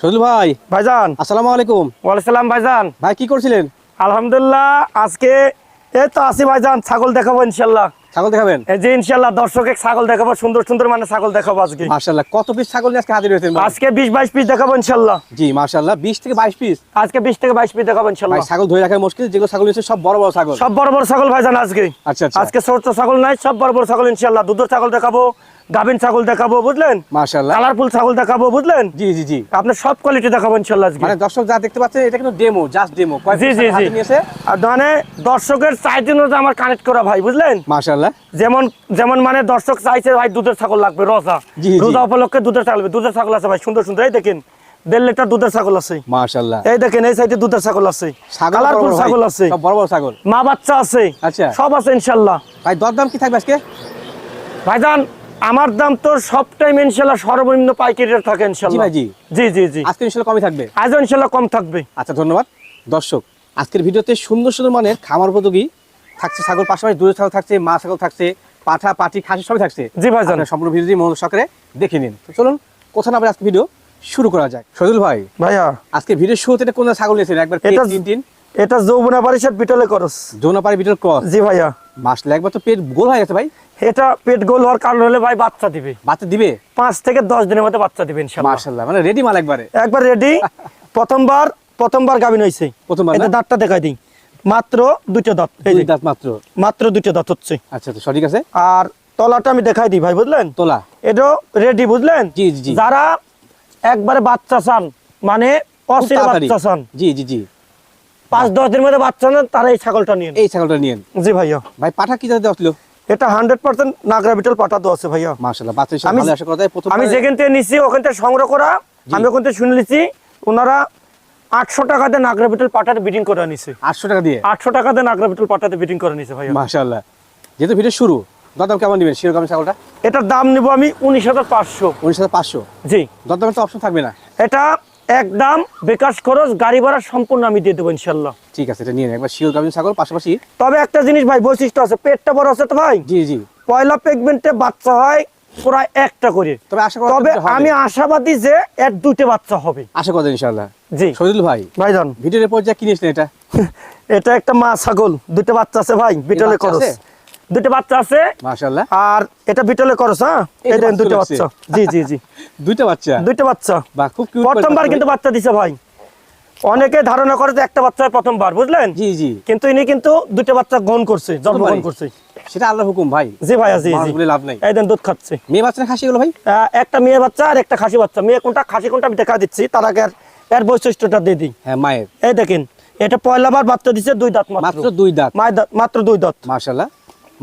সজল ভাই। ভাইজান। আসসালামু আলাইকুম। ওয়ালাইসালাম ভাইজান। ভাই কি করছিলেন? আলহামদুলিল্লাহ আজকে এই তো আসি ভাইজান ছাগল দেখাবো ইনশাল্লাহ। ছাগল দেখাবেন? এই যে ইনশাল্লাহ দর্শকে ছাগল দেখাবো সুন্দর সুন্দর মানে ছাগল দেখাবো আজকে। মাশাআল্লাহ কত পিস ছাগল আজকে হাজির হয়েছেন আজকে বিশ বাইশ পিস দেখাবো ইনশাল্লাহ জি মাশাআল্লাহ 20 থেকে 22 পিস আজকে বিশ থেকে বাইশ পিস দেখাবো ভাই ইনশাল্লাহ ছাগল ধরে রাখা মুশকিল যেগুলো ছাগল নিয়েছে সব বড় বড় ছাগল। সব বড় বড় ছাগল ভাইজান আজকে। আচ্ছা আচ্ছা। আজকে ছোট ছাগল নাই সব বড় বড় ছাগল ইনশাল্লাহ দুধের ছাগল দেখাবো গাভিন ছাগল দেখাবো বুঝলেন? মাশাআল্লাহ। কালারফুল ছাগল দেখাবো বুঝলেন? জি জি জি। আপনার সব কোয়ালিটি দেখাবো ইনশাল্লাহ আজকে। মানে দর্শক যা দেখতে পাচ্ছেন এটা কিন্তু ডেমো জাস্ট ডেমো জি জি জি। আর মানে দর্শকের চাইতে আমার কানেক্ট করা ভাই বুঝলেন? মাশাআল্লাহ। যেমন যেমন মানে দর্শক চাইছে ভাই দুধের ছাগল লাগবে রসা জি, জি। রোজা উপলক্ষে দুধের ছাগল দুধের ছাগল আছে ভাই সুন্দর সুন্দর। এই দেখেন দেড় লিটার দুধের ছাগল আছে। মাশাআল্লাহ। এই দেখেন এই সাইডে দুধের ছাগল আছে। কালারফুল ছাগল আছে। বড় বড় ছাগল। মা বাচ্চা আছে। আচ্ছা। সব আছে ইনশাল্লাহ ভাই দরদাম কি থাকবে আজকে? ভাইজান আমার দাম তো সব টাইম ইনশাল্লাহ সর্বনিম্ন পাইকারি রেট থাকে ইনশাল্লাহ ভাই, জি। জি জি জি। আজকে ইনশাআল্লাহ কমই থাকবে। আজও ইনশাল্লাহ কম থাকবে। আচ্ছা ধন্যবাদ। দর্শক আজকের ভিডিওতে সুন্দর সুন্দর মানের খামার উপযোগী থাকছে ছাগল পাশাপাশি দুধের ছাগল থাকছে মা ছাগল থাকছে পাঠা পাটি খাসি সবই থাকছে। জি ভাইজান। আপনারা সম্পূর্ণ ভিডিওটি মনোযোগ সহকারে দেখে নিন। তো চলুন কোথাও না আজকে ভিডিও শুরু করা যাক সজল ভাই ভাইয়া। আজকে ভিডিও শুরুতে এটা কোন ছাগল নিয়েছেন? একবার পেট তিন তিন এটা যৌবনা বারিশার বিটলে করস। যৌনাপাড়ি ভিডিওর ক্রস? জি ভাইয়া। মাসলে একবার তো পেট গোল হয়ে গেছে ভাই। এটা পেট গোল হওয়ার কারণ হলে ভাই বাচ্চা দিবে। বাচ্চা দিবে? পাঁচ থেকে দশ দিনের মধ্যে বাচ্চা দিবে মার্শাল্লাহ মানে রেডি মাল একবারে? একবার রেডি প্রথমবার প্রথমবার গাভিন হয়েছে প্রথমবার এটা দাঁতটা দেখাই দিই। মাত্র দুটো দাঁত এই যে, দাঁত মাত্র? মাত্র দুটো দাঁত হচ্ছে। আচ্ছা তো সঠিক আছে? আর তলাটা আমি দেখাই দিই ভাই বুঝলেন? তোলা। এটা রেডি বুঝলেন? জি, জি। যারা একবারে বাচ্চা চান মানে অস্থির বাচ্চা চান জি জি জি। পাঁচ দশ দিনের মধ্যে বাচ্চা নেন তারা এই ছাগলটা নিন এই ছাগলটা নিয়েন? জি ভাইয়া। ভাই পাঠা কি জাতে আসলো এটা হান্ড্রেড পার্সেন্ট নাগরা বিটল পাঠা দেওয়া আছে ভাইয়া। মার্শাল্লাহ বাচ্চা আমি আশা করা প্রথম আমি যেখান থেকে নিচ্ছি ওখান থেকে সংগ্রহ করা আমি ওখান থেকে শুনে নিচ্ছি ওনারা আটশো টাকাতে নাগরা বিটল পাটাতে বিডিং করে নিছে। আটশো টাকা দিয়ে? আটশো টাকাতে নাগরা বিটল পাটাতে বিডিং করে নিছে ভাইয়া। মাশাআল্লাহ। যেহেতু ভিডিও শুরু দরদাম কেমন নেবেন? শিরোগ্রাম ছাগলটা? এটার দাম নিব আমি উনিশ হাজার পাঁচশো। উনিশ হাজার পাঁচশো? জি। দরদামের তো অপশন থাকবে না? এটা একদম বিকাশ খরচ গাড়ি ভাড়া সম্পূর্ণ আমি দিয়ে দেবো ইনশাল্লাহ ঠিক আছে এটা নিয়ে। একবার শিরোগ্রাম ছাগল পাশাপাশি তবে একটা জিনিস ভাই বৈশিষ্ট্য আছে পেটটা বড় আছে তো ভাই? জি জি। পয়লা পেগমেন্টে বাচ্চা হয় প্রায় একটা করে। তবে আশা করা তবে আমি আশাবাদী যে এর দুটো বাচ্চা হবে। আশা করা যায় ইনশাআল্লাহ। জি। শহীদুল ভাই ভাইজান। ভিডিওর পর্যায়ে কিনেছিলেন এটা? এটা একটা মা ছাগল দুটো বাচ্চা আছে ভাই বিটলে করস দুটো বাচ্চা আছে। মাশাআল্লাহ। আর এটা বিটলে করস হ্যাঁ? যে বাচ্চা দুটো বাচ্চা। জি জি জি। দুইটা বাচ্চা? দুটো বাচ্চা। বাহ খুব কিউট প্রথমবার কিন্তু বাচ্চা দিছে ভাই। অনেকে ধারণা করে যে একটা বাচ্চা প্রথমবার বুঝলেন? জি জি। কিন্তু ইনি কিন্তু দুটো বাচ্চা গ্রহণ করছে জন্মগ্রহণ? করছে। সেটা আল্লাহর হুকুম ভাই। জি ভাইয়া জি জি। বলে লাভ নাই। এই দেন দুধ খাচ্ছে। মেয়ে বাচ্চা খাসি এগুলো ভাই? একটা মেয়ে বাচ্চা আর একটা খাসি বাচ্চা। মেয়ে কোনটা খাসি কোনটা আমি দেখা দিচ্ছি তার আগে এর বৈশিষ্ট্যটা দিয়ে দিই। হ্যাঁ মায়ের। এই দেখেন এটা পয়লাবার বাচ্চা দিছে দুই দাঁত মাত্র। মাত্র দুই দাঁত। মায়ের দাঁত মাত্র দুই দাঁত। মাশাআল্লাহ।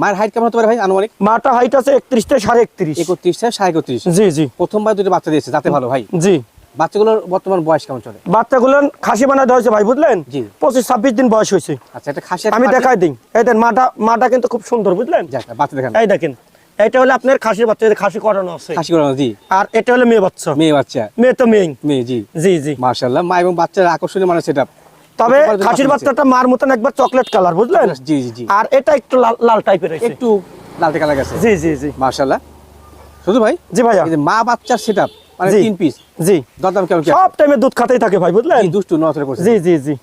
মায়ের হাইট কেমন হতে পারে ভাই আনুমানিক? মাটা হাইট আছে একত্রিশ থেকে সাড়ে একত্রিশ। একত্রিশ থেকে সাড়ে একত্রিশ। জি জি। প্রথমবার দুটো বাচ্চা দিয়েছে যাতে ভালো ভাই। জি। বাচ্চাগুলোর বর্তমান বয়স কেমন চলে? বাচ্চাগুলো খাসি হয়েছে ভাই বুঝলেন? জি। পঁচিশ ছাব্বিশ দিন বয়স হয়েছে। আচ্ছা এটা খাসি আমি দেখাই দিই। এই দেন মাটা মাটা কিন্তু খুব সুন্দর বুঝলেন? বাচ্চা দেখেন। এই দেখেন এটা হলো আপনার খাসির বাচ্চা খাসি করানো আছে। খাসি করানো জি। আর এটা হলো মেয়ে বাচ্চা। মেয়ে বাচ্চা। মেয়ে তো মেয়ে। মেয়ে জি। জি জি। মা এবং বাচ্চার আকর্ষণীয় মানে সেটা। তবে খাসির বাচ্চাটা মার মতন একবার চকলেট কালার বুঝলেন? জি জি জি। আর এটা একটু লাল লাল টাইপের হয়েছে। একটু লালটে কালা গেছে। জি জি জি। শুধু ভাই জি ভাইয়া। মা বাচ্চার সেটআপ মানে তিন পিস জি। দরদাম কেমন সব টাইমে দুধ খাতেই থাকে ভাই বুঝলেন? দুষ্টু নজরে করছে। জি জি জি।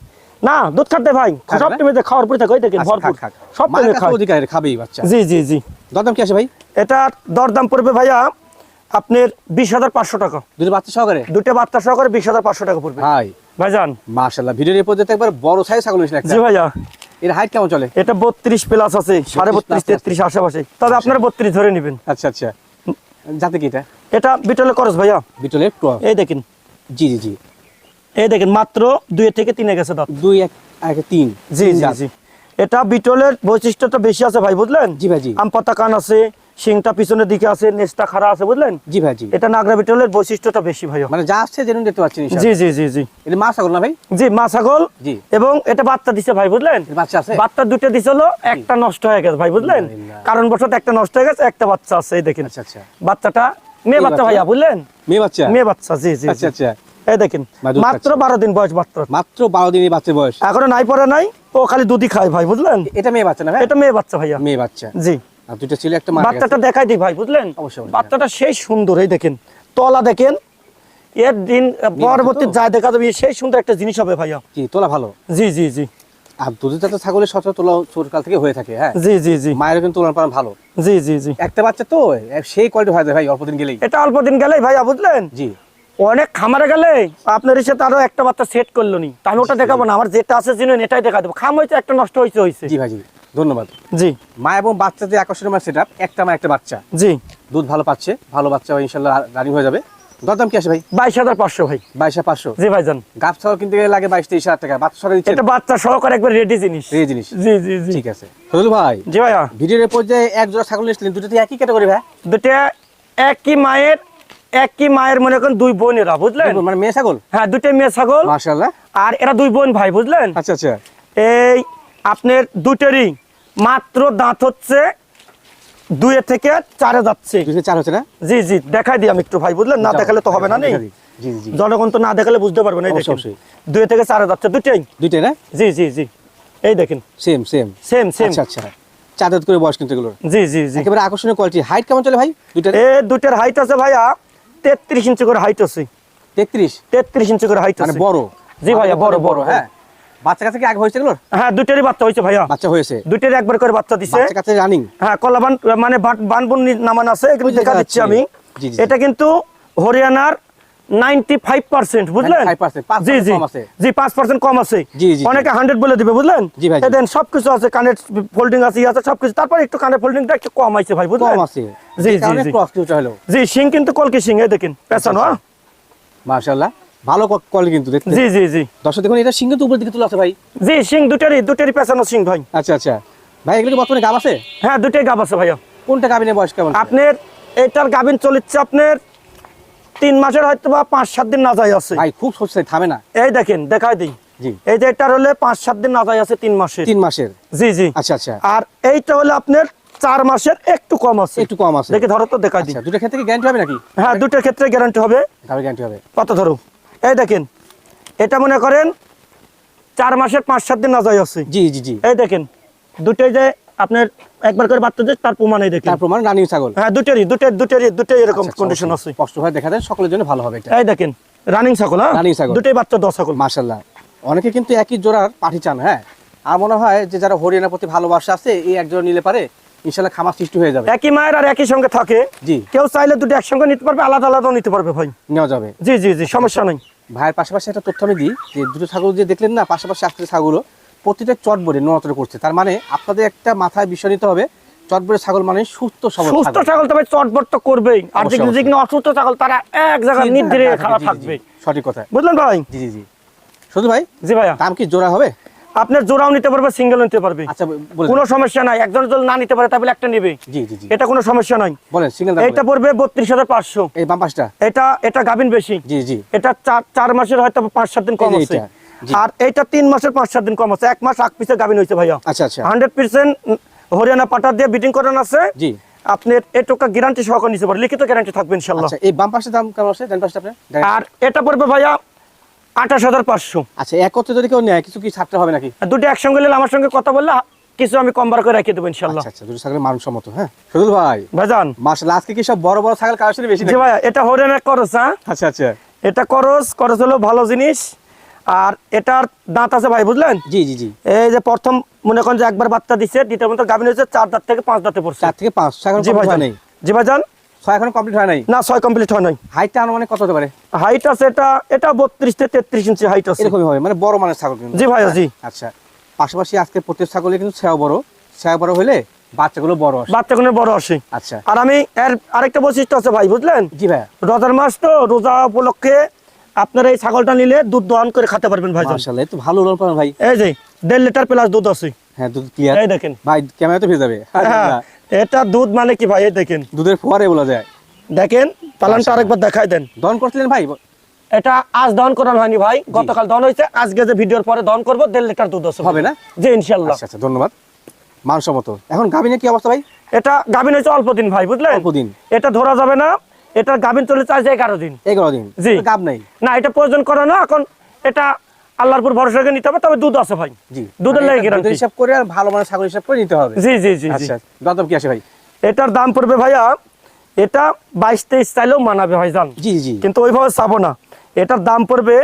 না দুধ খাতে ভাই সব টাইমে যে খাওয়ার পরে থাকে ওই দেখেন আচ্ছা, ভরপুর। খাক, খাক। সব টাইমে কাছে অধিকার খাবেই বাচ্চা। জি জি জি। দরদাম কি আছে ভাই? এটা দরদাম পড়বে ভাইয়া আপনার বিশ হাজার পাঁচশো টাকা। দুটো বাচ্চা সহকারে? দুটো বাচ্চা সহকারে বিশ হাজার পাঁচশো টাকা পড়বে। ভাই। ভাইজান। মার্শাল্লাহ ভিডিওর এই পর্যন্ত একবার বড় সাইজ ছাগল হয়েছে জি ভাইয়া। এর হাইট কেমন চলে? এটা বত্রিশ প্লাস আছে সাড়ে বত্রিশ তেত্রিশ আশেপাশে। তবে আপনারা বত্রিশ ধরে নেবেন। আচ্ছা আচ্ছা। যাতে কি এটা? এটা বিটলে খরচ ভাইয়া? বিটলের ক্রস এই দেখেন। জি জি জি। এই দেখেন মাত্র দুই থেকে তিনে গেছে দাঁত দুই এক তিন। জি জি জি। এটা বিটলের বৈশিষ্ট্যটা বেশি আছে ভাই বুঝলেন? জি ভাই জি। আম পাতা কান আছে শিংটা পিছনের দিকে আছে নেসটা খাড়া আছে বুঝলেন? জি ভাই জি। এটা নাগরা বিটলের বৈশিষ্ট্যটা বেশি ভাইয়া। মানে যা আসছে যেন দেখতে পাচ্ছেন জি জি জি জি। এটা মা ছাগল না ভাই? জি মা ছাগল। জি। এবং এটা বাচ্চা দিছে ভাই বুঝলেন? বাচ্চা আছে? বাচ্চা দুটো দিছিল একটা নষ্ট হয়ে গেছে ভাই বুঝলেন? কারণ বশত একটা নষ্ট হয়ে গেছে একটা বাচ্চা আছে এই দেখেন। আচ্ছা আচ্ছা। বাচ্চাটা মেয়ে বাচ্চা? ভাইয়া বুঝলেন? মেয়ে বাচ্চা? মেয়ে বাচ্চা জি জি আচ্ছা আচ্ছা। এই দেখেন মাত্র বারো দিন বয়স মাত্র। মাত্র বারো দিনের বাচ্চা বয়স। এখনও নাই পরে নাই ও খালি দুধই খায় ভাই বুঝলেন? এটা মেয়ে বাচ্চা না এটা মেয়ে বাচ্চা ভাইয়া। মেয়ে বাচ্চা। জি। আর দুটো ছিল একটা বাচ্চাটা দেখাই দিই ভাই বুঝলেন। বাচ্চাটা সেই সুন্দর এই দেখেন। তলা দেখেন এর দিন পরবর্তী যা দেখা যাবে সেই সুন্দর একটা জিনিস হবে ভাইয়া। কি তোলা ভালো? জি জি জি। আর দুধের জাতের ছাগলের সচরাচর তোলা ছোটকাল থেকে হয়ে থাকে হ্যাঁ? জি জি জি। মায়ের কিন্তু তোলার পালন ভালো। জি জি জি। একটা বাচ্চা তো সেই কোয়ালিটি হয় ভাই অল্প দিন গেলেই। এটা অল্প দিন গেলেই ভাইয়া বুঝলেন? জি। অনেক খামারে গেলে আপনার এসে তারও একটা বাচ্চা সেট করল নি। তা আমি ওটা দেখাবো না আমার যেটা আছে জিনিস এটাই দেখা দেবো। খাম হয়েছে একটা নষ্ট হয়েছে হয়েছে। জি ভাই জি ধন্যবাদ। জি। মা এবং বাচ্চা যে আকর্ষণীয় সেট একটা মা একটা বাচ্চা। জি। দুধ ভালো পাচ্ছে ভালো বাচ্চা ইনশাল্লাহ রানিং হয়ে যাবে। দরদাম কি আসে ভাই? বাইশ হাজার পাঁচশো ভাই। বাইশে পাঁচশো? জি গাছ কিনতে গেলে লাগে বাইশ তেইশ হাজার টাকা বাচ্চা এটা বাচ্চা সহকারে একবার রেডি জিনিস। এই জিনিস। জি জি জি। ঠিক আছে। ফজল ভাই জি ভাইয়া। ভিডিওর পর্যায়ে এক জোড়া ছাগল নিয়েছিলেন দুটো একই ক্যাটাগরি ভাই? দুটা একই মায়ের একই মায়ের মনে করেন দুই বোনেরা বুঝলেন? মানে মেয়ে ছাগল? হ্যাঁ দুটাই মেয়ে ছাগল। আর এরা দুই বোন ভাই বুঝলেন? আচ্ছা আচ্ছা। এই আপনার দুটেরই মাত্র দাঁত হচ্ছে দুয়ে থেকে চারে যাচ্ছে। চার হচ্ছে না? জি জি দেখাই দিই আমি একটু ভাই বুঝলেন? না দেখালে তো হবে না নেই জনগণ তো না দেখালে বুঝতে পারবে না এই দেখেন। অবশ্যই। থেকে চারে যাচ্ছে দুটাই দুইটাই না? জি জি জি। এই দেখেন। Same same. Same same. আচ্ছা আচ্ছা। করে বয়স কিন্তু এগুলোর। জি জি জি। একেবারে আকর্ষণীয় কোয়ালিটি হাইট কেমন চলে ভাই? দুইটা এ দুটার হাইট আছে ভাইয়া তেত্রিশ ইঞ্চি করে হাইট আছে। তেত্রিশ? তেত্রিশ ইঞ্চি করে হাইট মানে আছে। বড়। জি ভাইয়া, বড়, বড়, হ্যাঁ। বাচ্চা কাছে কি আগে হয়েছে এগুলোর? হ্যাঁ দুটারই বাচ্চা হয়েছে ভাইয়া। বাচ্চা হয়েছে? দুটারই একবার করে বাচ্চা দিছে। বাচ্চা কাছে রানিং? হ্যাঁ কলাবান মানে বানবন নামান আছে এগুলো দেখা দিচ্ছি আমি। এটা কিন্তু হরিয়ানার নাইনটি ফাইভ পার্সেন্ট বুঝলেন? 95% পাঁচ জি জি। জি পাঁচ পার্সেন্ট কম আছে। অনেকে হান্ড্রেড বলে দিবে বুঝলেন। দেন সবকিছু আছে কানের ফোল্ডিং আছে আছে সবকিছু। তারপর একটু কানের ফোল্ডিংটা একটু কম আছে ভাই বুঝলেন? কম আছে। জি, জি, জি। সিং কিন্তু কলকি সিং এই দেখেন পেছানো হ্যাঁ? মাশাআল্লাহ। ভালো কোয়ালিটি কিন্তু দেখতে। জি জি জি। দর্শক দেখুন এটা দিকে তোলা আছে ভাই। জি সিং দুটারই দুটারই পেছানো সিং ভাই। আচ্ছা আচ্ছা। ভাই এগুলো বর্তমানে গাব আছে? হ্যাঁ দুটাই গাব আছে ভাইয়া। কোনটা গাবিনের বয়স কেমন? আপনার এটার গাবিন চলেছে আপনার তিন মাসের হয়তো বা পাঁচ সাত দিন না যায় আছে। ভাই খুব সস্তায় থামে না। এই দেখেন দেখাই দিই। জি। এই যে এটার হলে পাঁচ সাত দিন না যায় আছে তিন মাসের। তিন মাসের? জি জি। আচ্ছা আচ্ছা। আর এইটা হলে আপনার চার মাসের একটু কম আছে। একটু কম আছে। দেখে ধরো তো দেখাই দিই। আচ্ছা দুটো ক্ষেত্রে গ্যারান্টি হবে নাকি? হ্যাঁ দুটোর ক্ষেত্রে গ্যারান্টি হবে। গ্যারান্টি হবে। কত ধরো? এই দেখেন এটা মনে করেন চার মাসের পাঁচ সাত দিন না যায় আছে। জি জি জি। এই দেখেন দুটোই যে আপনার একবার করে বাচ্চা দিয়ে তার প্রমাণ এই দেখেন। তার প্রমাণ রানিং ছাগল। হ্যাঁ দুটোরই দুটোর দুটোরই দুটোই এরকম আচ্ছা, কন্ডিশন অবশ্যই। আছে। স্পষ্ট হয়ে দেখা যায় সকলের জন্য ভালো হবে এটা। এই দেখেন রানিং ছাগল হ্যাঁ? রানিং ছাগল। দুটোই বাচ্চা দশ ছাগল। মাশাল্লাহ অনেকে কিন্তু একই জোড়ার পাঠি চান হ্যাঁ? আর মনে হয় যে যারা হরিয়ানার প্রতি ভালোবাসা আছে এই এক জোড়া নিলে পারে ইনশাল্লাহ খামার সৃষ্টি হয়ে যাবে। একই মায়ের আর একই সঙ্গে থাকে। জি। কেউ চাইলে দুটো একসঙ্গে নিতে পারবে আলাদা আলাদাও নিতে পারবে ভাই। নেওয়া যাবে। জি জি জি সমস্যা নেই। ভাইয়ের পাশাপাশি একটা তথ্য আমি দিই যে দুটো ছাগল যে দেখলেন না পাশাপাশি আসতে ছাগলও প্রতিটা চটবরে নড়াচড়া করছে। তার মানে আপনাদের একটা মাথায় বিষয় নিতে হবে চটবরে ছাগল মানে সুস্থ সবল সুস্থ ছাগল। তবে তো করবেই। আর অবশ্যই, যেগুলো যেগুলো অসুস্থ ছাগল তারা এক জায়গায় নির্দিরে খারাপ থাকবে সঠিক কথা বুঝলেন ভাই? জি জি জি। শুধু ভাই জি দাম কি জোড়া হবে? আপনার জোড়াও নিতে পারবে সিঙ্গেল নিতে পারবে। আচ্ছা কোনো সমস্যা নাই। একজন যদি না নিতে পারে তাহলে একটা নেবে। এটা কোনো সমস্যা নাই। বলেন সিঙ্গেল এটা পড়বে বত্রিশ হাজার পাঁচশো। এটা এটা গাভিন বেশি। জি জি। এটা চার মাসের হয়তো পাঁচ সাত দিন কম আছে। আর এইটা তিন মাসের পাঁচ সাত দিন কম আছে। এক মাস আগ পিছে গাভিন হয়েছে ভাইয়া। আচ্ছা আচ্ছা। হান্ড্রেড পার্সেন্ট হরিয়ানা পাটা দিয়ে বিটিং করানো আছে। জি। আপনার এটুকা গ্যারান্টি সহকারে নিতে পারে লিখিত গ্যারান্টি থাকবে ইনশাল্লাহ আচ্ছা এই বাম পাশের দাম কেমন আছে? ডান পাশটা আপনার? আর এটা পড়বে ভাইয়া আঠাশ হাজার পাঁচশো। আচ্ছা একত্রে যদি কেউ নেয় কিছু কি ছাড়তে হবে নাকি? দুটো একসঙ্গে নিলে আমার সঙ্গে কথা বললে কিছু আমি কম বার করে রেখে দেবো ইনশাল্লাহ। আচ্ছা আচ্ছা দুটো ছাগলের মানসম্মত হ্যাঁ? সদুল ভাই ভাইজান। মার্শাল আজকে কি সব বড় বড় ছাগল কালেকশন বেশি জি নাকি? এটা হরিয়ানা করস হ্যাঁ? আচ্ছা আচ্ছা। এটা করস করস হলো ভালো জিনিস আর এটার দাঁত আছে ভাই বুঝলেন? জি জি জি। এই যে প্রথম মনে করেন যে একবার বাচ্চা দিচ্ছে দ্বিতীয় মতো গাভিন হয়েছে চার দাঁত থেকে পাঁচ দাঁতে পড়ছে। চার থেকে পাঁচ ছয় জি ভাই জি ভাইজান। ছয় এখনও কমপ্লিট হয় নাই? না ছয় কমপ্লিট হয় নাই। হাইটটা আনুমানিক কত হতে পারে? হাইট আছে এটা এটা বত্রিশ থেকে তেত্রিশ ইঞ্চি হাইট আছে। এরকমই হবে মানে বড় মানের ছাগল জি ভাইয়া জি। আচ্ছা। পাশাপাশি আজকে প্রত্যেক ছাগলে কিন্তু ছেয়া বড়। ছেয়া বড় হলে বাচ্চাগুলো বড় আসে। বাচ্চা কোনো বড় আসে। আচ্ছা। আর আমি এর আরেকটা বৈশিষ্ট্য আছে ভাই বুঝলেন? জি ভাই রোজার মাস তো রোজা উপলক্ষে আপনারা এই ছাগলটা নিলে দুধ দহন করে খেতে পারবেন ভাই মার্শাল্লাহ তো ভালো পাবেন ভাই। এই যে দেড় লিটার প্লাস দুধ আছে। হ্যাঁ দুধ ক্লিয়ার এই দেখেন। ভাই ক্যামেরা তো ভেজে যাবে। হ্যাঁ, এটা দুধ মানে কি ভাই? দেখেন। দুধের ফোয়ারে বলা যায়। দেখেন পালানটা আরেকবার দেখাই দেন। দন করছিলেন ভাই? এটা আজ দন করানো হয়নি ভাই। গতকাল দন হয়েছে। আজকে যে ভিডিওর পরে দন করব দেড় লিটার দুধ আছে হবে না? জি ইনশাল্লাহ আচ্ছা আচ্ছা ধন্যবাদ। মানসম্মত এখন গাভিনের কি অবস্থা ভাই? এটা গাভিন হয়েছে অল্প দিন ভাই বুঝলেন? অল্প দিন। এটা ধরা যাবে না। এটা গাভিন চলে চার্জ এগারো দিন। এগারো দিন। জি। গাব নাই। না এটা প্রয়োজন করে না। এখন এটা আল্লাহর উপর ভরসা করে নিতে হবে তবে দুধ আছে ভাই। জি। দুধের মানে লাগে গ্যারান্টি হিসাব করে আর ভালো মানের ছাগল হিসাব করে নিতে হবে। জি জি জি আচ্ছা দরদাম কি আসে ভাই? এটার দাম পড়বে ভাইয়া এটা বাইশ তেইশ চাইলেও মানাবে ভাইজান জি জি। কিন্তু ওইভাবে চাবো না। এটার দাম পড়বে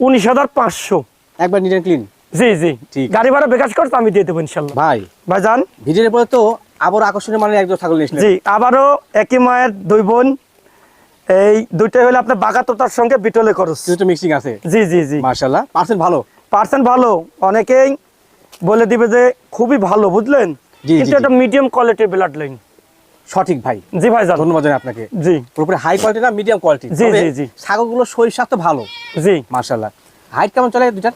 উনিশ হাজার পাঁচশো। একবার নিট ক্লিন জি জি। ঠিক। গাড়ি ভাড়া বেকাশ করতে আমি দিয়ে দেবো ইনশাল্লাহ। ভাই। ভাইজান ভিডিওর পরে তো আবার আকর্ষণীয় মানে একজন ছাগল নিয়েছিলেন জি আবারও একই মায়ের দুই বোন এই দুইটাই হলে আপনার বাগাতোতার সঙ্গে বিটলে খরচ। দুটো মিক্সিং আছে? জি জি জি। মার্শাল্লাহ পার্সেন্ট ভালো? পার্সেন্ট ভালো। অনেকেই বলে দিবে যে খুবই ভালো বুঝলেন? জি, কিন্তু এটা মিডিয়াম কোয়ালিটির ব্লাড লাইন সঠিক ভাই। জি ভাইজান। ধন্যবাদ জানাই আপনাকে। জি। পুরোপুরি হাই কোয়ালিটি না মিডিয়াম কোয়ালিটি জি, জি, জি। ছাগলগুলো শরীর স্বাস্থ্য ভালো। জি। মার্শাল্লাহ হাইট কেমন চলে দুটার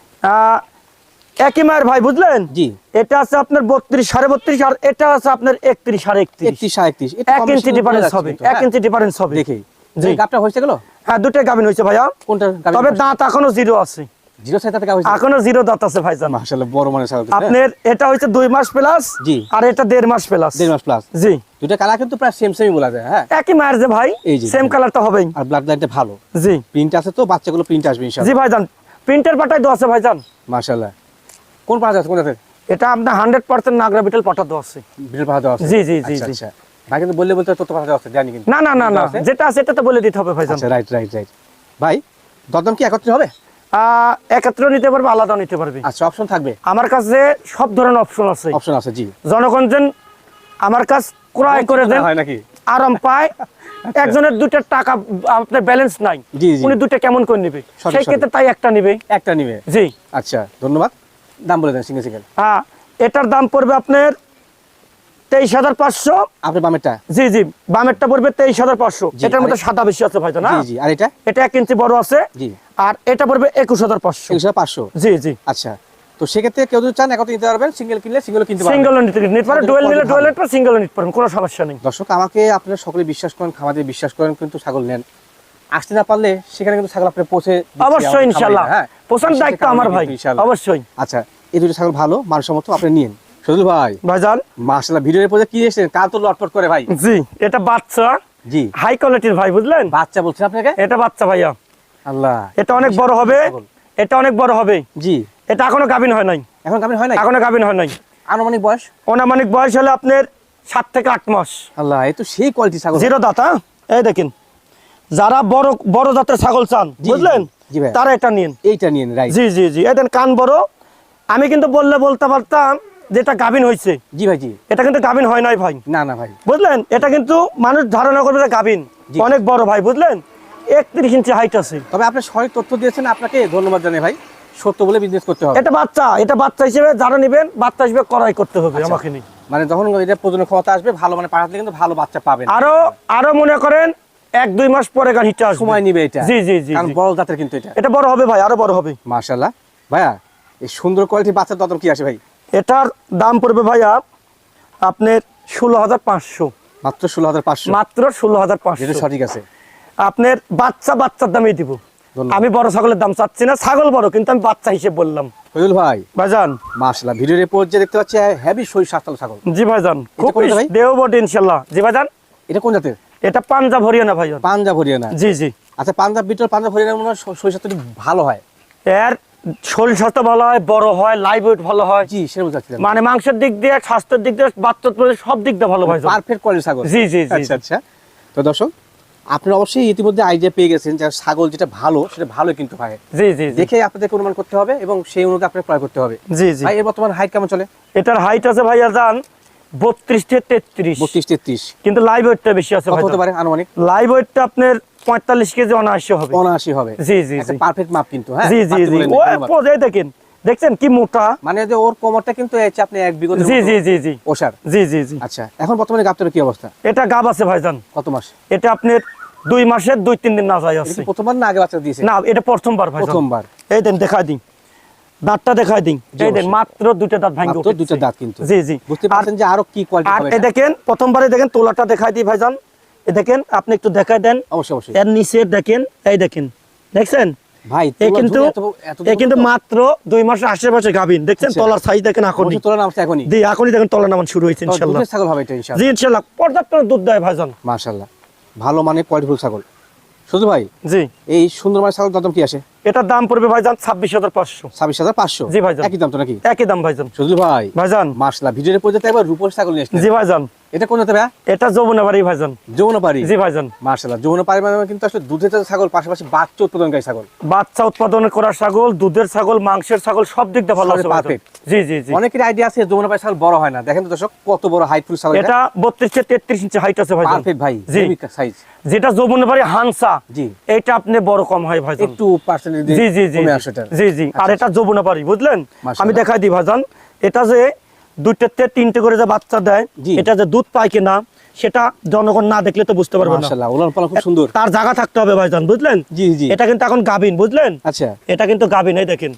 একই মায়ের ভাই বুঝলেন? জি। এটা আছে আপনার বত্রিশ সাড়ে বত্রিশ আর এটা আছে আপনার একত্রিশ সাড়ে একত্রিশ। সাড়ে একত্রিশ। এক ইঞ্চি ডিফারেন্স হবে এক ইঞ্চি ডিফারেন্স হবে। দেখে। জি। জি গাপটা হয়েছে গেল হ্যাঁ দুটাই গাভিন হয়েছে ভাইয়া। কোনটা তবে দাঁত এখনও জিরো আছে। জিরো থেকে হয়েছে এখনও জিরো দাঁত আছে ভাইজান। মার্শাল্লাহ বড় মানে ছাগল হ্যাঁ? আপনার এটা হচ্ছে দুই মাস প্লাস জি। আর এটা দেড় মাস প্লাস দেড় মাস প্লাস জি। দুটা কালার কিন্তু প্রায় সেম সেমই বলা যায় হ্যাঁ? একই মায়ের যে ভাই এই যে, সেম কালারটা হবেই। আর ব্লাড লাইনটা ভালো। জি। প্রিন্ট আছে তো বাচ্চাগুলো প্রিন্ট আসবে জি ইনশাআল্লাহ ভাইজান প্রিন্টের পাটাই তো আছে ভাইজান। মার্শাল্লাহ কোন পাড়া আছে কোন আছে? এটা আপনার হান্ড্রেড পার্সেন্ট নাগরা বিটেল পাটা তো আছে। বিটেল পাড়া দেওয়া আছে? জি, জি, জি, আচ্ছা, জি। আচ্ছা। ভাই কিন্তু বললে বলতে তত দেওয়া আছে জানি কিন্তু। না না না না যেটা আছে এটা তো বলে দিতে হবে ভাইজান। আচ্ছা রাইট রাইট রাইট ভাই দরদাম কি একত্রে হবে? একত্র নিতে পারবে আলাদা নিতে পারবে। আচ্ছা অপশন থাকবে? আমার কাছে সব ধরনের অপশন আছে। অপশন আছে জি। জনগণ যেন আমার কাছ ক্রয় করে দেন হয় নাকি? আরাম পায়। একজনের দুইটা টাকা আপনার ব্যালেন্স নাই। উনি দুইটা কেমন করে নিবে? সেই ক্ষেত্রে তাই একটা নিবে। একটা নিবে? জি। আচ্ছা ধন্যবাদ। দাম বলে দেন সিঙ্গেল সিঙ্গেল হ্যাঁ এটার দাম পড়বে আপনার তেইশ হাজার পাঁচশো। আপনি বামেরটা? জি জি বামেরটা পড়বে তেইশ হাজার পাঁচশো। এটার মধ্যে সাদা বেশি আছে ভাই তো না? জি আর এটা? এটা এক ইঞ্চি বড় আছে। জি। আর এটা পড়বে একুশ হাজার পাঁচশো। একশো পাঁচশো? জি জি। আচ্ছা তো সেক্ষেত্রে কেউ যদি চান একত্রে নিতে পারবেন সিঙ্গেল কিনলে সিঙ্গেল কিনতে পারবেন। সিঙ্গেল নিতে নিতে পারে ডুয়েল নিলে ডুয়েল। নিতে সিঙ্গেল নিতে পারেন কোনো সমস্যা নেই। দর্শক আমাকে আপনারা সকলে বিশ্বাস করেন খামারে বিশ্বাস করেন কিন্তু ছাগল নেন। আসতে না পারলে সেখানে কিন্তু ছাগল আপনি পৌঁছে অবশ্যই আমাদের ইনশাল্লাহ হ্যাঁ। বিশ্বাসের দায়িত্ব আমার ভাই অবশ্যই। আচ্ছা এই দুটো ছাগল ভালো মানসম্মত আপনি নিন সজল ভাই ভাইজান। মার্শাল্লাহ ভিডিওর পরে কি এসেছেন? কাল তো লটপট করে ভাই। জি এটা বাচ্চা। জি। হাই কোয়ালিটির ভাই বুঝলেন? বাচ্চা বলছেন আপনাকে? এটা বাচ্চা ভাইয়া। আল্লাহ। এটা অনেক বড় হবে। এটা অনেক বড় হবে। জি। এটা এখনও গাভিন হয় নাই। এখন কামিন হয় না এখনও গাভিন হয় নাই। আনুমানিক বয়স? অনামানিক বয়স হলে আপনার সাত থেকে আট মাস। আল্লাহ এই তো সেই কোয়ালিটি ছাগল। জিরো দাঁত হ্যাঁ? এই দেখেন। যারা বড় বড় জাতের ছাগল চান বুঝলেন। তারা এটা নিন এইটা নিন রাইট জি জি জি। এদের কান বড়। আমি কিন্তু বললে বলতে পারতাম যেটা গাভিন হয়েছে জি ভাই জি এটা কিন্তু গাভিন হয় নাই ভাই। না না ভাই। বুঝলেন? এটা কিন্তু মানুষ ধারণা করবে গাভিন। অনেক বড় ভাই বুঝলেন? একত্রিশ ইঞ্চি হাইট আছে। তবে আপনি সঠিক তথ্য দিয়েছেন আপনাকে ধন্যবাদ জানাই ভাই। সত্য বলে বিজনেস করতে হবে। এটা বাচ্চা এটা বাচ্চা হিসেবে যারা নেবেন বাচ্চা হিসেবে করাই করতে হবে আচ্ছা। আমাকে নিয়ে। মানে যখন এটা প্রজনন ক্ষমতা আসবে ভালো মানে পাঠাতে কিন্তু ভালো বাচ্চা পাবেন। আরও আরও মনে করেন এক দুই মাস পরে গান হিটটা সময় নিবে এটা। জি জি জি কারণ বড় জাতের কিন্তু এটা। এটা বড় হবে ভাই আরও বড় হবে। মার্শাল্লাহ ভাইয়া এই সুন্দর কোয়ালিটির বাচ্চার দাম কি আসে ভাই? এটার দাম পড়বে ভাইয়া আপনার ষোলো হাজার পাঁচশো। মাত্র ষোলো হাজার পাঁচশো? মাত্র ষোলো হাজার পাঁচশো। সঠিক আছে। আপনার বাচ্চা বাচ্চার দামই দিব। আমি বড় ছাগলের দাম চাচ্ছি না ছাগল বড় কিন্তু আমি বাচ্চা হিসেবে বললাম। ফজল ভাই ভাইজান। মার্শাল্লাহ ভিডিওর রিপোর্ট যে দেখতে পাচ্ছি হেভি ছাগল। জি ভাইজান খুব জি ভাইজান। এটা কোন জাতের? এটা পাঞ্জাব হরিয়ানা ভাইজান। পাঞ্জাব হরিয়ানা। জি জি। আচ্ছা পাঞ্জাব বিটল পাঞ্জাব হরিয়ানা মনে হয় ভালো হয়। এর শরীর স্বাস্থ্য ভালো হয় বড় হয় লাইভ ওয়েট ভালো হয়। জি সেটা মানে মাংসের দিক দিয়ে স্বাস্থ্যের দিক দিয়ে বাচ্চার সব দিক দিয়ে ভালো ভাইজান পারফেক্ট কোয়ালিটি ছাগল। জি, জি, জি, আচ্ছা আচ্ছা। তো দর্শক আপনারা অবশ্যই ইতিমধ্যে আইডিয়া পেয়ে গেছেন যে ছাগল যেটা ভালো সেটা ভালো কিন্তু হয়। জি জি দেখে আপনাদেরকে অনুমান করতে হবে এবং সেই অনুযায়ী আপনাকে ক্রয় করতে হবে। জি জি। ভাই এর বর্তমান হাইট কেমন চলে? এটার হাইট আছে ভাইয়া যান বত্রিশ থেকে তেত্রিশ। বত্রিশ তেত্রিশ। কিন্তু লাইভ ওয়েটটা বেশি আছে হতে পারে আনুমানিক? লাইভ ওয়েটটা আপনার পঁয়তাল্লিশ কেজি অনায়াসী হবে। হবে। জি, জি, জি। পারফেক্ট মাপ কিন্তু হ্যাঁ? জি জি দেখেন দেখছেন কি মোটা? মানে যে ওর কোমরটা কিন্তু আপনি এক বিগত জি জি জি জি। ওষার। জি জি জি। আচ্ছা এখন বর্তমানে কি অবস্থা? এটা গাব আছে ভাইজান। কত মাস? এটা আপনার দুই মাসের দুই তিন দিন না যায় আছে। প্রথমবার না আগে বাচ্চা দিয়েছে? না এটা প্রথমবার ভাইজান। প্রথমবার। এই দেন দেখাই দিন। দাঁতটা দেখাই দিন। এই দেন মাত্র দুইটা দাঁত ভাঙে দুটো দাঁত কিন্তু। জি জি। বুঝতে পারছেন যে আরও কি কোয়ালিটি হবে এটা? দেখেন প্রথমবারে দেখেন তোলাটা দেখাই দিই ভাইজান। দেখেন আপনি একটু দেখা দেন। এর নিচে দেখেন এই দেখেন দেখছেন? ভাই এ কিন্তু ঝুলি এত- এত এ কিন্তু মাত্র দুই মাসের আশেপাশে গাভিন। দেখছেন? আচ্ছা। তলার সাইজ দেখেন এখনই অবশ্যই নামছে এখনই। জি এখনই দেখেন তলার নামান শুরু হয়েছে ছাগল হবে এটা জি ইনশাআল্লাহ। পর্যাপ্ত দুধ দেয় ভাইজান। মাশাআল্লাহ। ভালো মানে কোয়ালিটিফুল ছাগল। শুধু ভাই? জি। এই সুন্দর মানে ছাগল দাম কি আসে? এটার দাম পড়বে ভাইজান ছাব্বিশ হাজার পাঁচশো। ছাব্বিশ হাজার পাঁচশো? জি ভাইজান। একই দাম তো নাকি? একই দাম ভাইজান। শুধু ভাই ভাইজান। মাসলা ভিডিওর পর্যায়ে একবার রূপর ছাগল নিয়ে। জি ভাইজান। এটা কোন জাতের ভাইয়া এটা যমুনা বাড়ি ভাইজান। যৌনপাড়ি জি ভাইজান। মার্শাল্লাহ যৌনপাড়ি মানে কিন্তু আসলে দুধের ছাগল পাশাপাশি বাচ্চা উৎপাদনকারী ছাগল। বাচ্চা উৎপাদন করা ছাগল দুধের ছাগল মাংসের ছাগল সব দিক দিয়ে ভালো আছে জি জি জি। অনেকের আইডিয়া আছে যৌনপাড়ি ছাগল বড় হয় না। দেখেন তো দর্শক কত বড় হাইট ফুল ছাগল এটা। বত্রিশ থেকে তেত্রিশ ইঞ্চি হাইট আছে ভাইজান। পারফেক্ট ভাই জি। সাইজ যেটা যমুনা বাড়ি হানসা জি। এটা আপনি বড় কম হয় ভাইজান। একটু জি জি জি জি। জি আর এটা যমুনা বাড়ি বুঝলেন? আমি দেখাই দিই ভাইজান। এটা যে দুইটাতে তিনটে করে যে বাচ্চা দেয় এটা যে দুধ পায় কিনা সেটা জনগণ না দেখলে তো বুঝতে পারবে না। খুব সুন্দর। তার জায়গা থাকতে হবে ভাইজান বুঝলেন? জি জি। এটা কিন্তু এখন গাবিন বুঝলেন? আচ্ছা। এটা কিন্তু গাবিন এই দেখেন।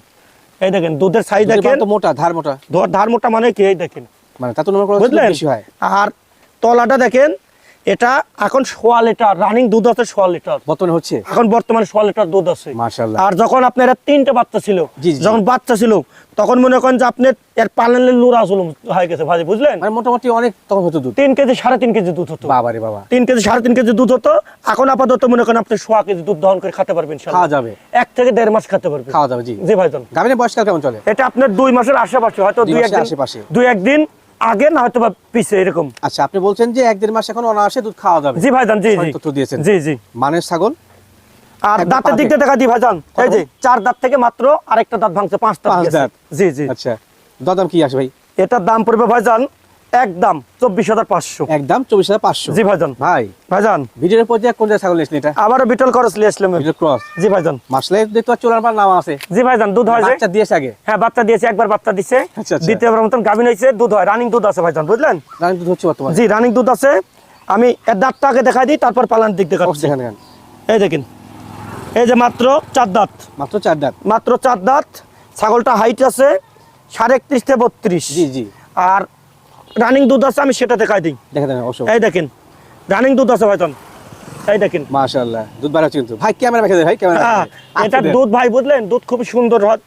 এই দেখেন দুধের সাইজ দেখেন। মোটা ধার মোটা। ধার মোটা মানে কি এই দেখেন। মানে তা তো বুঝলেন? আর তলাটা দেখেন এটা এখন সোয়া লিটার রানিং দুধ আছে সোয়া লিটার। বর্তমানে হচ্ছে? এখন বর্তমানে সোয়া লিটার দুধ আছে। আর যখন আপনার তিনটে বাচ্চা ছিল। যখন বাচ্চা ছিল তখন মনে করেন যে আপনি এর পালনের লুরা আসল হয়ে গেছে ভাজি বুঝলেন? মানে মোটামুটি অনেক তখন হতো দুধ। তিন কেজি সাড়ে তিন কেজি দুধ হতো। বাবা রে বাবা। তিন কেজি সাড়ে তিন কেজি দুধ হতো। এখন আপাতত মনে করেন আপনি সোয়া কেজি দুধ দহন করে খেতে পারবেন। খাওয়া যাবে। এক থেকে দেড় মাস খেতে পারবেন। খাওয়া যাবে জি। জি ভাইজান। গাভিনের বয়সকাল কেমন চলে? এটা আপনার দুই মাসের আশেপাশে হয়তো দুই একদিন আশেপাশে। দুই একদিন আগে না হয়তো বা পিছে এরকম। আচ্ছা আপনি বলছেন যে এক দেড় মাস এখন অনায়াসে দুধ খাওয়া যাবে। জি ভাইজান জি জি। তথ্য দিয়েছেন। জি জি। মানের ছাগল? আর দাঁতের দিকটা দেখা দি ভাইজান। এই যে চার দাঁত থেকে মাত্র আরেকটা দাঁত ভাঙছে পাঁচটা পাঁচ। দাঁত। জি জি। আচ্ছা। দাদাম কি আসে ভাই? এটার দাম পড়বে ভাইজান একদম চব্বিশ হাজার পাঁচশো। একদম চব্বিশ হাজার পাঁচশো। জি ভাইজান। ভাই। ভাইজান। ভিডিওর পর্যায়ে কোন জায়গায় ছাগল এটা? আবারও বিটল খরচ নিয়ে আসলাম। ক্রস। জি ভাইজান। মাসলে দেখতে পাচ্ছি ওনার নাম আছে। জি ভাইজান দুধ হয় বাচ্চা দিয়েছে আগে। হ্যাঁ বাচ্চা দিয়েছে একবার বাচ্চা আচ্ছা, আচ্ছা। দ্বিতীয়বার মতন গাভিন হয়েছে দুধ হয়। রানিং দুধ আছে ভাইজান বুঝলেন? রানিং দুধ হচ্ছে বর্তমানে। জি রানিং দুধ আছে। আমি এর দাঁতটা আগে দেখাই দিই তারপর পালান দিক দেখাচ্ছি। এই দেখেন। এই যে মাত্র চার দাঁত। মাত্র চার দাঁত। মাত্র চার দাঁত। ছাগলটা হাইট আছে সাড়ে একত্রিশ থেকে বত্রিশ। জি জি। আর রানিং দুধ আছে আমি সেটা দেখাই দিই। দেখে দেন অবশ্যই এই দেখেন রানিং দুধ আছে ভাইজান। এই দেখেন। মাশাআল্লাহ দুধ বাড়াচ্ছে কিন্তু। ভাই ক্যামেরা রেখে দেয় ভাই ক্যামেরা হ্যাঁ, এটা দুধ ভাই বুঝলেন? দুধ খুব সুন্দর হয়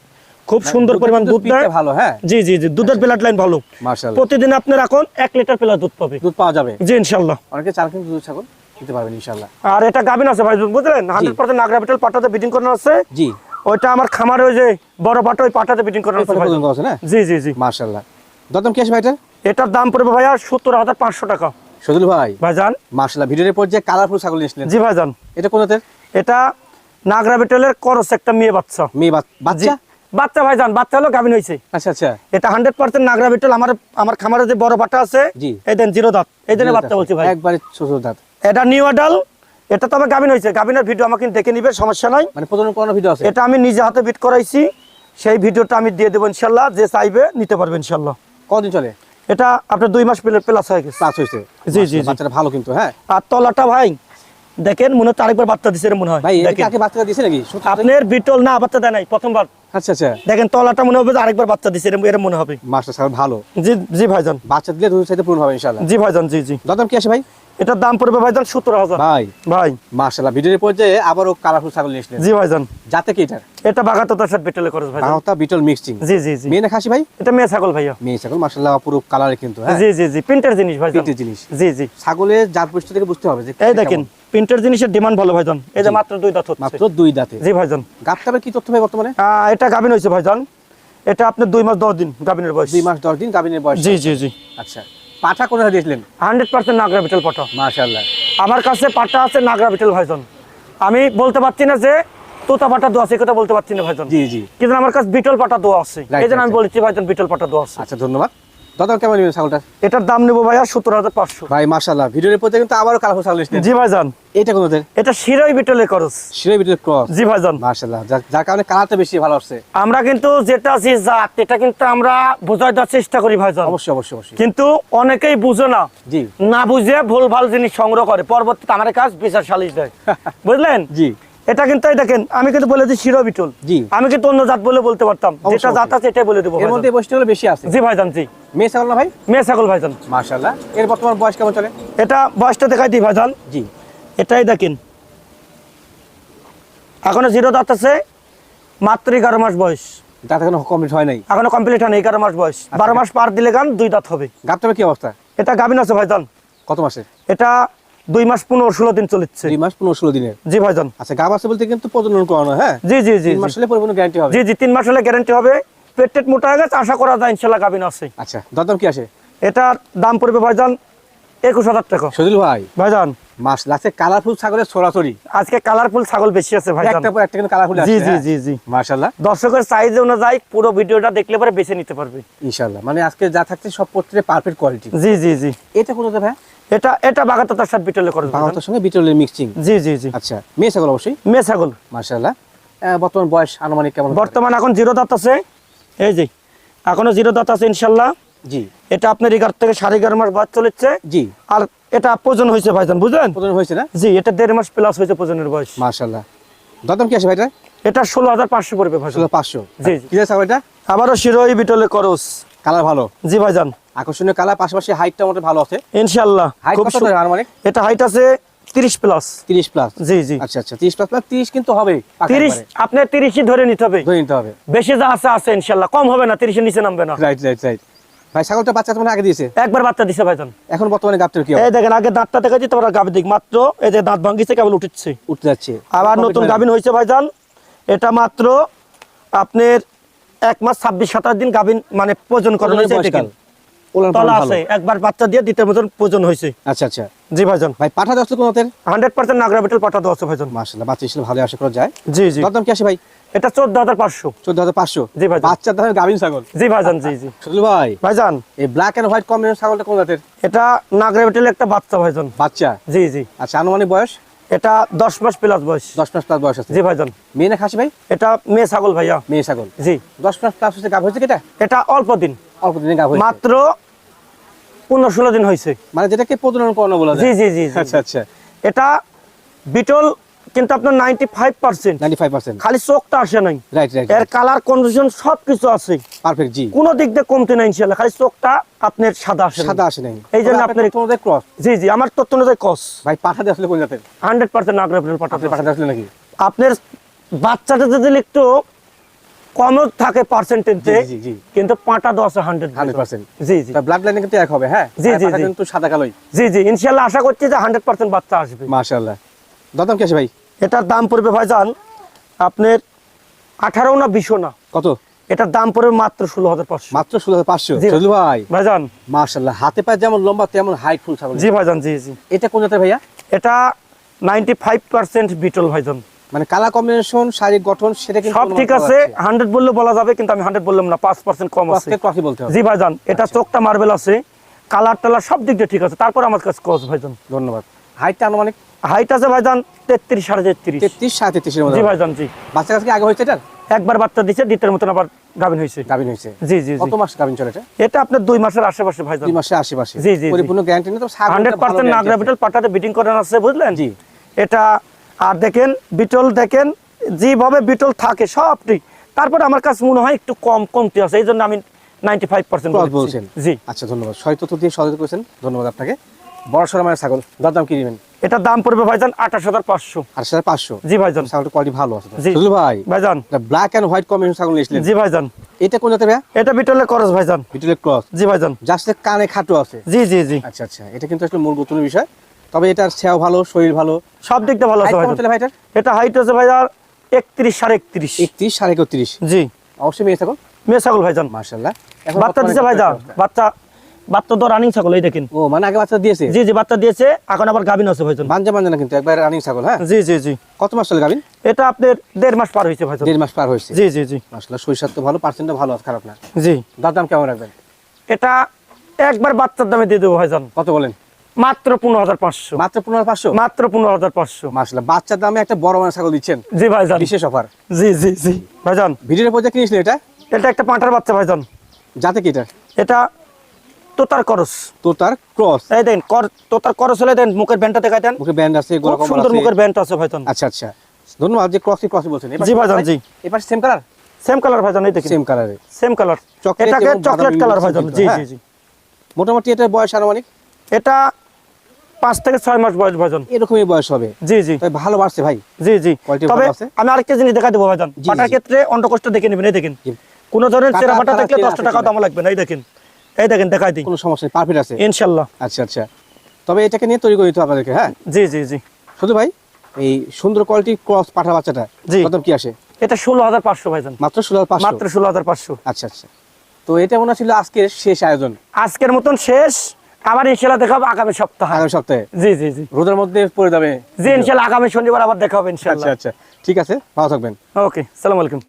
খুব সুন্দর পরিমাণ দুধ দেয়। ভালো হ্যাঁ। জি জি জি দুধের প্লেট লাইন ভালো। মাশাআল্লাহ। প্রতিদিন আপনার এখন এক লিটার প্লাস দুধ পাবে। দুধ পাওয়া যাবে। জি ইনশাল্লাহ অনেকে চার কিন্তু দুধ ছাগল দিতে পারবেন ইনশাআল্লাহ। আর এটা আছে ভাই বুঝলেন? নাগরা বিটল পাটাতে করানো আছে। জি। ওইটা আমার খামারে ওই যে বড় পাটা ওই পাটাতে বিটিং করানো আছে জি জি জি। মাশাআল্লাহ। দরদাম কি আছে ভাই এটা? এটার দাম পড়বে ভাইয়া সত্তর হাজার পাঁচশো টাকা। সজল ভাই ভাইজান? মাশাআল্লাহ ভিডিওর পর্যায়ে কালারফুল ছাগল নিয়েছিলেন। জি ভাইজান। এটা কোন এটা নাগরা বিটলের করস একটা মেয়ে বাচ্চা। মেয়ে বাচ- বাচ্চা? বাচ্চা ভাইজান বাচ্চা হলো গাভিন হয়েছে আচ্ছা আচ্ছা। এটা হান্ড্রেড পার্সেন্ট নাগরা বিটল আমার আমার খামারে যে বড় বাটা আছে এই দেন জিরো দাঁত। এই জন্য বাচ্চা বলছি ভাই। একবারে ছোট দাঁত। এটা নিউ আডাল এটা তো আমার গাভিন হয়েছে গাভিনের ভিডিও আমাকে দেখে নিবে সমস্যা নাই। মানে প্রথম কোনো ভিডিও আছে। এটা আমি নিজে হাতে বিট করাইছি। সেই ভিডিওটা আমি দিয়ে দেবো ইনশাল্লাহ যে চাইবে নিতে পারবে ইনশাল্লাহ। কদিন চলে? এটা আপনার দুই মাস প্লাস হয়ে গেছে। প্লাস হয়েছে। জি, জি। বাচ্চাটা ভালো কিন্তু হ্যাঁ। আর তলাটা ভাই দেখেন মনে হচ্ছে আরেকবার বাচ্চা দিছে মনে হয়। ভাই এটা আগে বাচ্চা দিছে নাকি? আপনার বিটল না বাচ্চা দেয় নাই প্রথমবার। আচ্ছা আচ্ছা। দেখেন তলাটা মনে হবে আরেকবার বাচ্চা দিছে মনে হবে। মাস্টার ভালো। জি জি ভাইজান। বাচ্চা দিলে দুধ চাইতে পূর্ণ হবে ইনশাআল্লাহ। জি ভাইজান জি জি। কি আছে ভাই? এটার দাম পড়বে ভাইজান সত্তর হাজার। ভাই ভাই। মাশাআল্লাহ ভিডিওর পর্যায়ে আবারও কালারফুল ছাগল নিয়েছিলেন জি ভাইজান। যাতে কি এটা এটা বাগাতো তার সাথে বিটলে খরচ ভাইজান। আহতা বিটল মিক্সিং জি জি জি। মেয়ে খাসি ভাই? এটা মেয়ে ছাগল ভাইয়া। মেয়ে ছাগল মাশাআল্লাহ পুরো কালারে কিন্তু হ্যাঁ? জি জি জি প্রিন্টের জিনিস ভাইজান। তিনটে জিনিস। জি জি। ছাগলের জাত বৈশিষ্ট্য থেকে বুঝতে হবে যে এই দেখেন প্রিন্টের জিনিসের ডিমান্ড ভালো ভাইজান। এই যে মাত্র দুই দাঁত হচ্ছে। মাত্র দুই দাঁতে। জি ভাইজান। গাবটাবে কি তথ্য ভাই বর্তমানে? এটা গাভিন হয়েছে ভাইজান। এটা আপনার দুই মাস দশ দিন গাভিনের বয়স। দুই মাস দশ দিন গাবিনের বয়স। জি জি জি। আচ্ছা। পাঠা কোথায় দিয়েছিলেন? হান্ড্রেড পার্সেন্ট নাগরা বিটল পাঠা। মাশাআল্লাহ। আমার কাছে পাঠা আছে নাগরা বিটল ভাইজন। আমি বলতে পারছি না যে তোতা পাটা দোয়া আছে কথা বলতে পারছি না ভাইজন। জি জি। কিন্তু আমার কাছে বিটল পাটা দোয়া আছে। এই জন্য আমি বলছি ভাইজন বিটল পাটা দোয়া আছে। আচ্ছা ধন্যবাদ। দাদা কেমন নেবেন ছাগলটা? এটার দাম নেব ভাইয়া সত্তর হাজার পাঁচশো। ভাই মাশাআল্লাহ। ভিডিওর পর্যায়ে কিন্তু আবারও কালারফুল ছাগল নিয়েছিলেন জি ভাইজান। এইটা কোনদের? এটা শিরোই বিটলের খরচ শিরে ভিডিওর ক্রস। জি ভাইজান। মাশাআল্লাহ। যার যার কারণে কালারটা বেশি ভালো আসছে। আমরা কিন্তু যেটা যে জাত এটা কিন্তু আমরা বোঝাই দেওয়ার চেষ্টা করি ভাইজান। অবশ্যই অবশ্যই অবশ্যই। কিন্তু অনেকেই বুঝে না। জি। না বুঝে ভুল ভালো জিনিস সংগ্রহ করে। পরবর্তীতে আমার কাজ বিচার সালিশ দেয়। বুঝলেন? জি। এটা কিন্তু এই দেখেন আমি কিন্তু বলেছি শিরো বিটল। জি। আমি কিন্তু অন্য জাত বলে বলতে পারতাম। যেটা জাত আছে এটাই বলে দেবো এর মধ্যে বৈশিষ্ট্য হলো বেশি আছে। জি ভাইজান জি। মেয়ে ছাগল না ভাই? মেয়ে ছাগল ভাইজান। মাশাআল্লাহ। এর বর্তমান বয়স কেমন চলে? এটা বয়সটা দেখাই দিই ভাইজান। জি। এটাই দেখেন। এখনও জিরো দাঁত আছে মাত্র এগারো মাস বয়স। দাঁত এখনও কমপ্লিট হয় নাই? এখনও কমপ্লিট হয় নাই এগারো মাস বয়স। আচ্ছা। বারো মাস পার দিলে গান দুই দাঁত হবে। গাবটাবে কি অবস্থা? এটা গাভিন আছে ভাইজান। কত মাসে? এটা দুই মাস পনেরো ষোলো দিন চলেছে। দুই মাস পনেরো ষোলো দিনের? জি ভাইজান। আচ্ছা গাব আছে বলতে কিন্তু প্রজনন করানো হ্যাঁ? জি জি জি। মাস হলে পরিপূর্ণ গ্যারান্টি হবে। জি জি তিন মাস হলে গ্যারান্টি হবে। পেট টেট মোটা হয়ে গেছে আশা করা যায় ইনশাল্লাহ গাভিন আছে। আচ্ছা দরদাম কি আছে এটার দাম পড়বে ভাইজান একুশ হাজার টাকা। সজল ভাই। ভাইজান মাস লাগছে কালারফুল ছাগলের ছড়াছড়ি আজকে কালারফুল ছাগল বেশি আছে ভাইজান একটা পর একটা কিন্তু কালারফুল জি জি জি জি। মাশাআল্লাহ। দর্শকের সাইজ অনুযায়ী পুরো ভিডিওটা দেখলে পরে বেছে নিতে পারবে। ইনশাআল্লাহ মানে আজকে যা থাকছে সব প্রত্যেকটা পারফেক্ট কোয়ালিটি জি জি জি। এটা কোনটা ভাই এটা এটা বাগাতা সাথে বিটলে করে ভাইজান। সঙ্গে বিটলের মিক্সিং জি জি জি। আচ্ছা মেয়ে ছাগল অবশ্যই? মেয়ে ছাগল। মাশাআল্লাহ। আহ, বর্তমান বয়স আনুমানিক কেমন? বর্তমান এখন জিরো দাঁত আছে। এই যে এখনও জিরো দাঁত আছে ইনশাল্লাহ জি। এটা আপনার এগারো থেকে সাড়ে এগারো মাস বাদ চলেছে। জি। আর এটা প্রজন হয়েছে ভাইজান বুঝলেন? প্রদান হয়েছে না? জি এটা দেড় মাস প্লাস হয়েছে প্রজনের বয়স। মাশাআল্লাহ। দাদাম কি আছে ভাইটা? এটা ষোলো হাজার পাঁচশো পড়বে ভাইজান। ষোলো পাঁচশো। জি, জি। কি আছে এটা? আবারও শিরোই বিটলে করস। কালার ভালো? জি ভাইজান। আকর্ষণীয় কালার পাশাপাশি হাইটটা মোটামুটি ভালো আছে। ইনশাল্লাহ হাইট খুব কত সু- আনুমানিক? এটা হাইট আছে তিরিশ প্লাস তিরিশ প্লাস জি জি। আচ্ছা আচ্ছা তিরিশ প্লাস প্লাস তিরিশ কিন্তু হবে। তিরিশ আপনার তিরিশই ধরে নিতে হবে। ধরে নিতে হবে। বেশি যা আছে আছে ইনশাল্লাহ কম হবে না তিরিশের নিচে নামবে না। রাইট রাইট রাইট ভাই ছাগলটা বাচ্চা তোমার আগে দিয়েছে? একবার বাচ্চা দিছে ভাইজান। এখন বর্তমানে কি এই দেখেন আগে দাঁতটা দেখা যেতে দিক মাত্র এই যে দাঁত ভাঙ্গিছে কেবল উঠছে। উঠতে যাচ্ছে। আবার নতুন হয়েছে ভাইজান। এটা মাত্র আপনার এক মাস ছাব্বিশ সাতাশ দিন গাভিন মানে প্রজন করানো হয়েছে তলা। আছে একবার বাচ্চা দিয়ে দ্বিতীয় মতন প্রজন হয়েছে। আচ্ছা আচ্ছা। জি ভাইজান। ভাই পাঠা দশ কোন হান্ড্রেড পার্সেন্ট নাগরা বেটেল পাঠা ভাইজান। মাসাল্লাহ বাচ্চা হিসেবে ভালো আশা করা যায়। জি জি। কি আসে ভাই? এটা চোদ্দ হাজার পাঁচশো। চোদ্দ হাজার পাঁচশো? জি ভাই। বাচ্চার দামের গাভিন ছাগল। জি ভাইজান জি জি। শুধু ভাই ভাইজান। এই ব্ল্যাক এন্ড হোয়াইট কম্বিনেশন ছাগলটা কোন জাতের? এটা নাগরা বেটেল একটা বাচ্চা ভাইজান। বাচ্চা? জি জি। আচ্ছা আনুমানিক বয়স? এটা দশ মাস প্লাস বয়স। দশ মাস প্লাস বয়স আছে। জি ভাইজান। মেয়ে না খাসি ভাই? এটা মেয়ে ছাগল ভাইয়া। মেয়ে ছাগল। জি। দশ মাস প্লাস হচ্ছে গাভ হয়েছে কেটা এটা? অল্প দিন। অল্প দিনে গাভ হয়েছে। মাত্র পনেরো ষোলো দিন হয়েছে। মানে যেটাকে প্রজনন করানো বলা জি জি জি। আচ্ছা আচ্ছা। এটা বিটল কিন্তু আপনার ninety five percent ninety five percent খালি চোখটা আসে নাই। রাইট রাইট এর কালার কন্ডিশন সব কিছু আছে। পারফেক্ট জি। কোনো দিক দিয়ে কমতে নাই ইনশাল্লাহ খালি চোখটা আপনার সাদা আসে সাদা আসে নাই। এই জন্য আপনার তোমাদের ক্রস জি জি আমার তথ্য অনুযায়ী কস ভাই পাঠা দিয়ে আসলে কোন জাতের? হান্ড্রেড পার্সেন্ট নাগরা পাঠাতে আপনি পাঠা দিয়ে আসলে নাকি? আপনার বাচ্চাটা যদি একটু কম থাকে পার্সেন্টেজে জি, জি, জি। কিন্তু পাটা দশ হান্ড্রেড 100% জি জি। তা ব্লাড লাইনে কিন্তু এক হবে হ্যাঁ? জি, জি, কিন্তু সাদা কালোই। জি জি ইনশাল্লাহ আশা করছি যে হান্ড্রেড পার্সেন্ট বাচ্চা আসবে। মাশাআল্লাহ। দাদাম কি আছে ভাই? এটার দাম পড়বে ভাইজান আপনার আঠারো না বিশো না। কত? এটার দাম পড়বে মাত্র ষোলো হাজার পাঁচশো। মাত্র ষোলো হাজার পাঁচশো? ভাই। ভাইজান। মাশাআল্লাহ। হাতে পায়ে যেমন লম্বা তেমন হাইট ফুল ছাগল। জি ভাইজান জি জি। এটা কোন জাতের ভাইয়া? এটা নাইনটি ফাইভ পার্সেন্ট বিটল ভাইজান। মানে কালার কম্বিনেশন শারীরিক গঠন সেটা কিন্তু সব ঠিক আছে হান্ড্রেড বললে বলা যাবে কিন্তু আমি হান্ড্রেড বললাম না পাঁচ পার্সেন্ট কম আছে। ক্রসই বলতে হবে। জি ভাইজান এটা চোখটা মার্বেল আছে কালার টালার সব দিক দিয়ে ঠিক আছে তারপর আমার কাছে কস ভাইজান। ধন্যবাদ। হাইটটা আনুমানিক হাইট আছে ভাইজান তেত্রিশ সাড়ে তেত্রিশ। তেত্রিশ সাড়ে তেত্রিশের জি ভাইজান জি। বাচ্চা কাছে আগে হয়েছে এটার? একবার বাচ্চা দ্বিতীয় মতন আবার গাভিন হয়েছে। গাভিন হয়েছে। জি জি কত মাস গাভিন চলে এটা? এটা আপনার দুই মাসের আশেপাশে ভাইজান। দুই মাসে আশেপাশে। জি, জি। পরিপূর্ণ গ্যারান্টি নেই তো ছাগলটা হান্ড্রেড ভালো পার্সেন্ট guarantee নাগরা বিটল পাটাতে বিটিং করানো আছে বুঝলেন? জি। এটা আর দেখেন বিটল দেখেন যেভাবে বিটল থাকে সব ঠিক। তারপরে আমার কাছে মনে হয় একটু কম কমতে আছে এই জন্য আমি নাইনটি ফাইভ পার্সেন্ট Cross বলছেন। জি। আচ্ছা ধন্যবাদ। সহি তথ্য দিয়ে সহযোগিতা করেছেন। ধন্যবাদ আপনাকে। বড় সড় ছাগল। দাম দাম কি দিবেন এটার দাম পড়বে ভাইজান আঠাশ হাজার পাঁচশো। আট হাজার পাঁচশো? জি ভাইজান। ছাগলটা কোয়ালিটি ভালো আছে জি। ভাই ভাইজান। ব্ল্যাক এন্ড হোয়াইট কম্বিনেশন ছাগল নিয়েছিলেন জি ভাইজান। এটা কোন জাতের এটা বিটলের খরচ ভাইজান। বিটলের ক্রস জি ভাইজান। জাস্ট কানে খাটো আছে। জি জি জি। আচ্ছা আচ্ছা। এটা কিন্তু আসলে মূল গুরুত্বপূর্ণ বিষয়। তবে এটার সেও ভালো শরীর ভালো। সব দিকটা ভালো আছে ভাইটার? এটা হাইট আছে ভাইজান একত্রিশ সাড়ে একত্রিশ। একত্রিশ সাড়ে একত্রিশ। জি। অবশ্যই মেয়ে ছাগল? মেয়ে ছাগল ভাইজান। মার্শাল্লাহ বাচ্চা দিছে ভাইজান? বাচ্চা বাচ্চা তো রানিং ছাগল এই দেখেন। ও মানে আগে বাচ্চা দিয়েছে? জি জি বাচ্চা দিয়েছে এখন আবার গাভিন আছে ভাইজান বাঞ্জা বাঞ্জা না কিন্তু একবার রানিং ছাগল হ্যাঁ? জি জি জি। কত মাস চলে গাবিন এটা আপনার দেড় মাস পার হয়েছে ভাইজান। দেড় মাস পার হয়েছে। জি জি জি। মাসাল্লাহ শরীর তো ভালো পার্সেন্টটা ভালো আছে খারাপ না। জি। দাম দাম কেমন রাখবেন? এটা একবার বাচ্চার দামে দিয়ে দেবো ভাইজান। কত বলেন? মাত্র পনেরো হাজার পাঁচশো। মাত্র পনেরো পাঁচশো? মাত্র পনেরো হাজার পাঁচশো। মাসাল্লাহ বাচ্চার দামে একটা বড় মানের ছাগল দিচ্ছেন। জি ভাইজান। বিশেষ অফার জি জি জি। ভাইজান। ভিডিওর পর্যায়ে কিনেছিলেন এটা? এটা একটা পাঁঠার বাচ্চা ভাইজান। যাতে কি এটা? এটা তোতার করস। তো তার ক্রস। এই দেন কর তোতার করস হলে দেন মুখের ব্যান্ডটা দেখাই দেন। মুখে ব্যান্ড আছে খুব সুন্দর মুখের ব্যান্ড আছে ভাইজান। আচ্ছা আচ্ছা। ধন্যবাদ যে বলছেন। জি ভাইজান, জি। এবার সেম কালার সেম কালার ভাইজান এই দেখেন। সেম কালারে সেম কালার এটাকে চকলেট কালার ভাইজান। জি হ্যাঁ। জি জি। মোটামুটি এটা বয়স আনুমানিক? এটা পাঁচ থেকে ছয় মাস বয়স ভাইজান। এরকমই বয়স হবে। জি জি। ভালো বাড়ছে ভাই। জি জি। তবে আছে? আমি আরেকটা জিনিস দেখা দেবো ভাইজান। পাটার ক্ষেত্রে অন্ডকোষ্ঠ দেখে নেবেন এই দেখেন। কোন ধরনের চেরা পাটা থাকলে দশটা টাকা দাম লাগবে না এই দেখেন। এই দেখেন দেখাই দিই। কোনো সমস্যা নেই পারফেক্ট আছে। ইনশাল্লাহ। আচ্ছা আচ্ছা। তবে এটাকে নিয়ে তৈরি করে দিতে আপনাদেরকে হ্যাঁ? জি জি জি। শুধু ভাই এই সুন্দর কোয়ালিটি ক্রস পাঠা বাচ্চাটা জি। কত কি আসে? এটা ষোলো হাজার পাঁচশো ভাইজান। মাত্র ষোলো পাঁচশো? মাত্র ষোলো হাজার পাঁচশো। আচ্ছা আচ্ছা। তো এটা মনে ছিল আজকের শেষ আয়োজন। আজকের মতন শেষ। আবার ইনশাল্লাহ দেখাবো আগামী সপ্তাহে। আগামী সপ্তাহে? জি জি জি। রোদের মধ্যে পড়ে যাবে। জি ইনশাল্লাহ আগামী শনিবার আবার দেখা হবে আচ্ছা আচ্ছা। ঠিক আছে ভালো থাকবেন। ওকে সালাম আলাইকুম।